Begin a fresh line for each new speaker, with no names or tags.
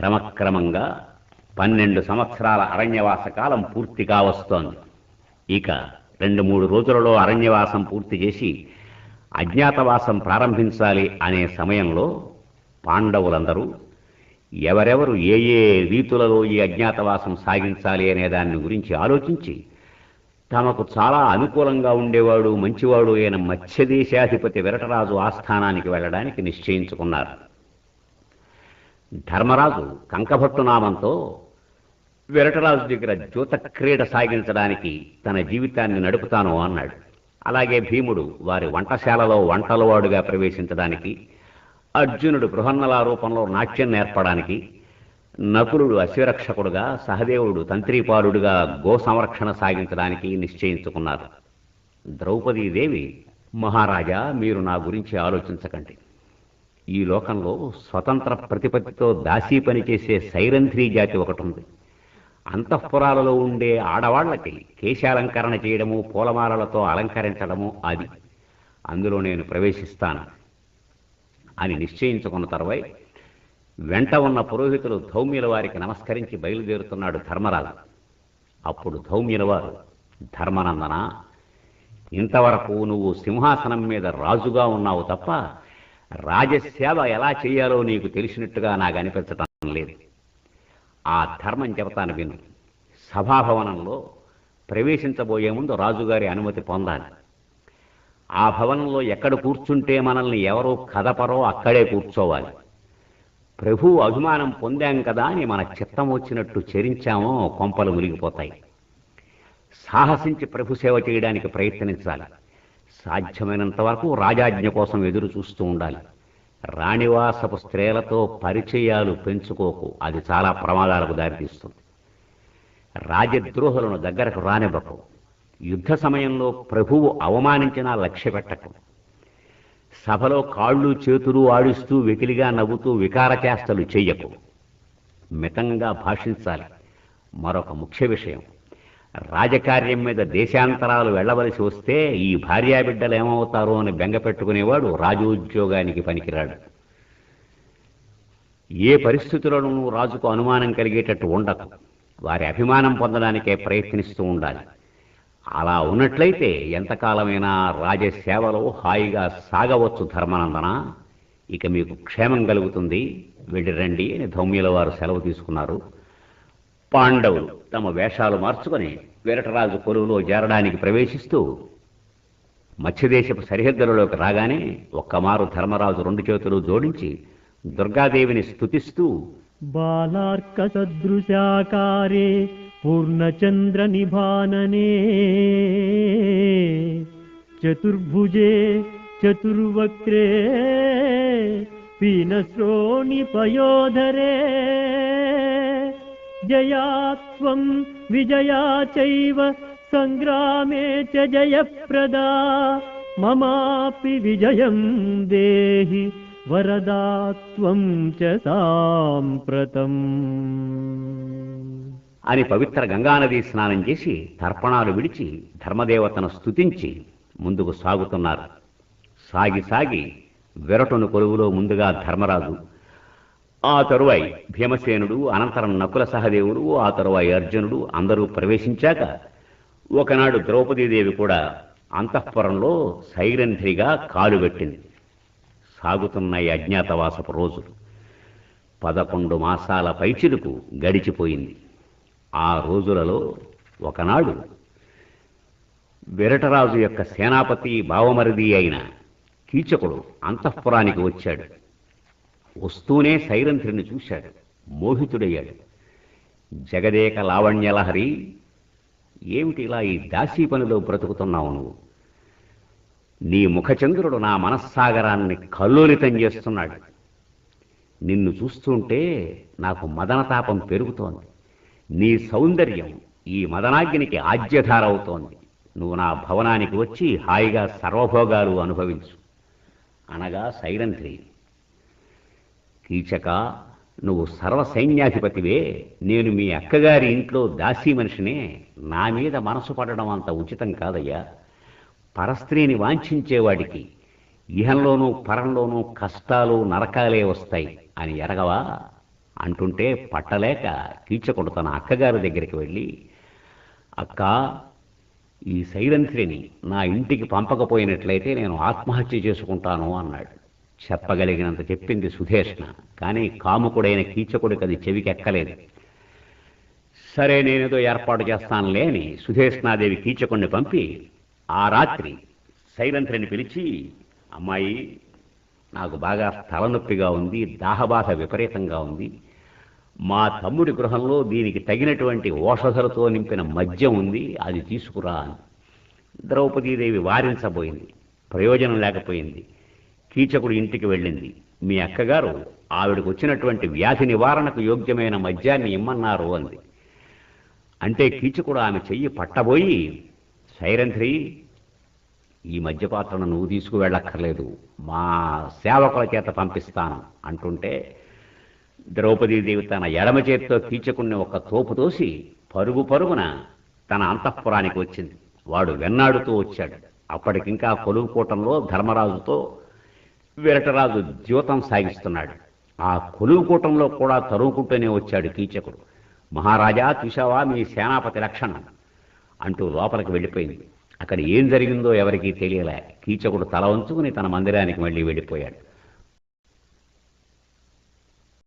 క్రమక్రమంగా పన్నెండు సంవత్సరాల అరణ్యవాస కాలం పూర్తి కావస్తోంది ఇక రెండు మూడు రోజులలో అరణ్యవాసం పూర్తి చేసి అజ్ఞాతవాసం ప్రారంభించాలి అనే సమయంలో పాండవులందరూ ఎవరెవరు ఏ ఏ రీతులలో ఈ అజ్ఞాతవాసం సాగించాలి అనే దాని గురించి ఆలోచించి తమకు చాలా అనుకూలంగా ఉండేవాడు మంచివాడు అయిన మత్స్యదేశాధిపతి విరటరాజు ఆస్థానానికి వెళ్ళడానికి నిశ్చయించుకున్నారు. ధర్మరాజు కంకభట్టు నామంతో వెరటరాజు దగ్గర జ్యూత క్రీడ సాగించడానికి తన జీవితాన్ని నడుపుతాను అన్నాడు. అలాగే భీముడు వారి వంటశాలలో వంటలవాడుగా ప్రవేశించడానికి అర్జునుడు బృహన్నల రూపంలో నాట్యం నేర్పడానికి నకులుడు అశ్వరక్షకుడుగా సహదేవుడు తంత్రిపాలుడుగా గో సంరక్షణ సాగించడానికి నిశ్చయించుకున్నారు. ద్రౌపదీదేవి మహారాజా మీరు నా గురించి ఆలోచించకండి. ఈ లోకంలో స్వతంత్ర ప్రతిపత్తితో దాసీ పని చేసే సైరంధ్రీ జాతి ఒకటి ఉంది అంతఃపురాలలో ఉండే ఆడవాళ్ళకి కేశాలంకరణ చేయడము పూలమాలలతో అలంకరించడము అది. అందులో నేను ప్రవేశిస్తాను అని నిశ్చయించుకున్న తర్వాయి వెంట ఉన్న పురోహితులు ధౌమ్యుల వారికి నమస్కరించి బయలుదేరుతున్నాడు ధర్మరాజు. అప్పుడు ధౌమ్యుల వారు ధర్మనందన ఇంతవరకు నువ్వు సింహాసనం మీద రాజుగా ఉన్నావు తప్ప రాజసేవ ఎలా చేయాలో నీకు తెలిసినట్టుగా నాకు అనిపించటం లేదు. ఆ ధర్మం చెబుతాను విను. సభాభవనంలో ప్రవేశించబోయే ముందు రాజుగారి అనుమతి పొందాలి. ఆ భవనంలో ఎక్కడ కూర్చుంటే మనల్ని ఎవరో కదపరో అక్కడే కూర్చోవాలి. ప్రభు అభిమానం పొందాం కదా అని మన చిత్తం వచ్చినట్టు చరించామో కొంపలు మునిగిపోతాయి. సాహసించి ప్రభు సేవ చేయడానికి ప్రయత్నించాలి. సాధ్యమైనంత వరకు రాజాజ్ఞ కోసం ఎదురు చూస్తూ ఉండాలి. రాణివాసపు స్త్రీలతో పరిచయాలు పెంచుకోకు. అది చాలా ప్రమాదాలకు దారితీస్తుంది. రాజద్రోహులను దగ్గరకు రానివ్వకు. యుద్ధ సమయంలో ప్రభువు అవమానించినా లక్ష్య పెట్టకు. సభలో కాళ్ళు చేతులు ఆడిస్తూ వెకిలిగా నవ్వుతూ వికార చేష్టలు చెయ్యకు. మితంగా భాషించాలి. మరొక ముఖ్య విషయం. రాజకార్యం మీద దేశాంతరాలు వెళ్ళవలసి వస్తే ఈ భార్యాబిడ్డలు ఏమవుతారో అని బెంగ పెట్టుకునేవాడు రాజోద్యోగానికి పనికిరాడు. ఏ పరిస్థితులను రాజుకు అనుమానం కలిగేటట్టు ఉండదు వారి అభిమానం పొందడానికే ప్రయత్నిస్తూ ఉండాలి. అలా ఉన్నట్లయితే ఎంతకాలమైనా రాజసేవలో హాయిగా సాగవచ్చు ధర్మానందన? ఇక మీకు క్షేమం కలుగుతుంది. వెళ్ళి రండి అని ధౌమ్యుల వారు సెలవు తీసుకున్నారు. పాండవులు తమ వేషాలు మార్చుకుని విరటరాజు కొలువులో చేరడానికి ప్రవేశిస్తూ మత్స్యదేశపు సరిహద్దులలోకి రాగానే ఒక్కమారు ధర్మరాజు రెండు చేతులు జోడించి దుర్గాదేవిని స్థుతిస్తూ
బాలార్క సదృశాకారే పూర్ణచంద్ర నిభాననే చతుర్భుజే చతుర్వక్రే పీనశ్రోణి పయోధరే जया त्वं विजया चैव सङ्ग्रामे च जयप्रदा ममापि विजयं देहि वरदा त्वं च साम्प्रतम्
అని పవిత్ర గంగానది స్నానం చేసి తర్పణాలు విడిచి ధర్మదేవతను స్తుతించి ముందుకు సాగుతున్నారు సాగి సాగి విరటును కొలువులో ముందుగా ధర్మరాజు ఆ తరువాయి భీమసేనుడు అనంతరం నకుల సహదేవుడు ఆ తరువాయి అర్జునుడు అందరూ ప్రవేశించాక ఒకనాడు ద్రౌపదీదేవి కూడా అంతఃపురంలో సైరంధ్రిగా కాలుగట్టింది సాగుతున్న ఈ అజ్ఞాతవాసపు రోజులు. పదకొండు మాసాల పైచిలుకు గడిచిపోయింది. ఆ రోజులలో ఒకనాడు విరటరాజు యొక్క సేనాపతి భావమరిది అయిన కీచకుడు అంతఃపురానికి వచ్చాడు. వస్తూనే సైరంధ్రిని చూశాడు. మోహితుడయ్యాడు. జగదేక లావణ్యలహరి ఏమిటి ఇలా ఈ దాసీ పనిలో బ్రతుకుతున్నావు నువ్వు? నీ ముఖచంద్రుడు నా మనస్సాగరాన్ని కల్లోలితం చేస్తున్నాడు. నిన్ను చూస్తుంటే నాకు మదనతాపం పెరుగుతోంది. నీ సౌందర్యం ఈ మదనాగ్నికి ఆజ్యధార అవుతోంది నువ్వు నా భవనానికి వచ్చి హాయిగా సర్వభోగాలు అనుభవించు. అనగా సైరంధ్రి కీచక నువ్వు సర్వ సైన్యాధిపతివే నేను మీ అక్కగారి ఇంట్లో దాసీ మనిషినే. నా మీద మనసు పడడం అంత ఉచితం కాదయ్యా. పరస్త్రీని వాంఛించేవాడికి ఇహంలోనూ పరంలోనూ కష్టాలు నరకాలే వస్తాయి. అని ఎరగవా? అంటుంటే పట్టలేక కీచకుడు తన అక్కగారి దగ్గరికి వెళ్ళి అక్క ఈ సైలంత్రిని నా ఇంటికి పంపకపోయినట్లయితే నేను ఆత్మహత్య చేసుకుంటాను అన్నాడు. చెప్పగలిగినంత చెప్పింది సుధేష్ణ. కానీ కాముకుడైన కీచకుడికి అది చెవికెక్కలేదు. సరే నేనేదో ఏర్పాటు చేస్తానులే అని సుధేష్ణాదేవి కీచకుణ్ణి పంపి ఆ రాత్రి శైలంత్రిని పిలిచి అమ్మాయి నాకు బాగా తలనొప్పిగా ఉంది దాహబాధ విపరీతంగా ఉంది. మా తమ్ముడి గృహంలో దీనికి తగినటువంటి ఓషధలతో నింపిన మద్యం ఉంది అది తీసుకురా అని. ద్రౌపదీదేవి వారించబోయింది. ప్రయోజనం లేకపోయింది. కీచకుడు ఇంటికి వెళ్ళింది. మీ అక్కగారు ఆవిడకు వచ్చినటువంటి వ్యాధి నివారణకు యోగ్యమైన మద్యాన్ని ఇమ్మన్నారు అంది. అంటే కీచకుడు ఆమె చెయ్యి పట్టబోయి సైరంధ్రి ఈ మద్యపాత్రను నువ్వు తీసుకువెళ్ళక్కర్లేదు. మా సేవకుల చేత పంపిస్తాను. అంటుంటే ద్రౌపదీదేవి తన ఎడమ చేతితో కీచకుణ్ణి ఒక తోపు తోసి పరుగు పరుగున తన అంతఃపురానికి వచ్చింది. వాడు వెన్నాడుతూ వచ్చాడు. అప్పటికింకా కొలువుకోటంలో ధర్మరాజుతో విరటరాజు జీవితం సాగిస్తున్నాడు. ఆ కొలువుకూటంలో కూడా తరువుకుంటూనే వచ్చాడు కీచకుడు. మహారాజా చూశావా మీ సేనాపతి లక్షణం? అంటూ లోపలికి వెళ్ళిపోయింది. అక్కడ ఏం జరిగిందో ఎవరికీ తెలియలే. కీచకుడు తల ఉంచుకుని తన మందిరానికి మళ్ళీ వెళ్ళిపోయాడు.